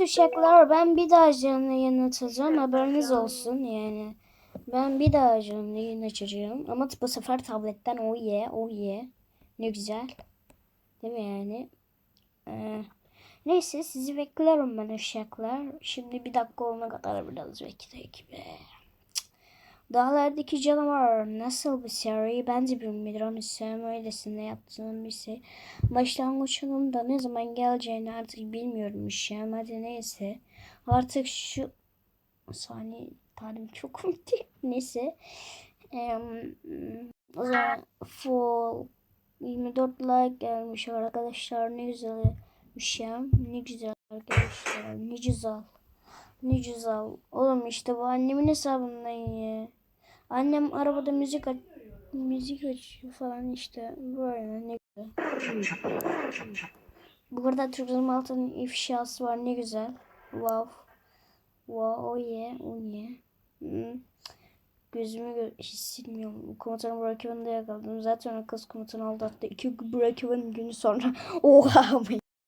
Uşaklar ben bir daha canlı yayın açacağım haberiniz olsun yani. Ben bir daha canlı yayın açacağım ama bu sefer tabletten o ye o ye. Ne güzel. Değil mi yani? Ee, neyse sizi bekliyorum ben uşaklar. Şimdi bir dakika olana kadar biraz bekleyek be. Dağlardaki canavar nasıl bir seri bence bilmiyorum. Sam öylesine yaptığım bir şey. Başlangıçının da ne zaman geleceğini artık bilmiyorum uşağım. Hadi neyse. Artık şu saniye talim çok komikti. Neyse. Em, o zaman full 24 like gelmiş arkadaşlar. Ne güzel uşağım. Ne güzel arkadaşlar. Ne güzel. Ne güzel. Oğlum işte bu annemin hesabından ya. Annem arabada müzik aç müzik açıyor falan işte. Böyle ne güzel. Burada Türk altının ifşası var ne güzel. Wow. Wow oh yeah oh yeah. Hmm. Gözümü gö hissetmiyorum. Komutanım Burak Evan'ı da yakaladım. Zaten o kız komutanı aldattı. İki Burak Evan günü sonra. Oha